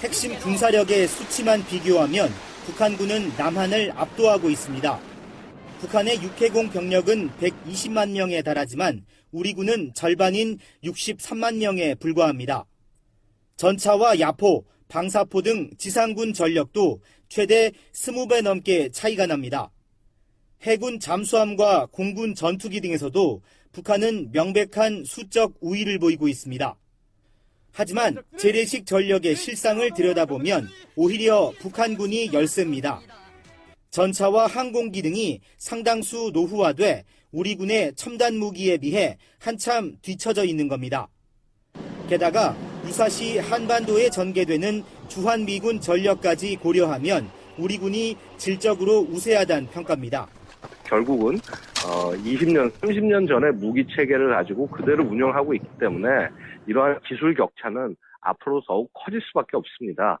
핵심 군사력의 수치만 비교하면 북한군은 남한을 압도하고 있습니다. 북한의 육해공 병력은 120만 명에 달하지만 우리 군은 절반인 63만 명에 불과합니다. 전차와 야포, 방사포 등 지상군 전력도 최대 20배 넘게 차이가 납니다. 해군 잠수함과 공군 전투기 등에서도 북한은 명백한 수적 우위를 보이고 있습니다. 하지만 재래식 전력의 실상을 들여다보면 오히려 북한군이 열세입니다. 전차와 항공기 등이 상당수 노후화돼 우리 군의 첨단 무기에 비해 한참 뒤처져 있는 겁니다. 게다가 무사시 한반도에 전개되는 주한미군 전력까지 고려하면 우리 군이 질적으로 우세하다는 평가입니다. 결국은 어, 20년, 30년 전의 무기 체계를 가지고 그대로 운영하고 있기 때문에 이러한 기술 격차는 앞으로 더욱 커질 수밖에 없습니다.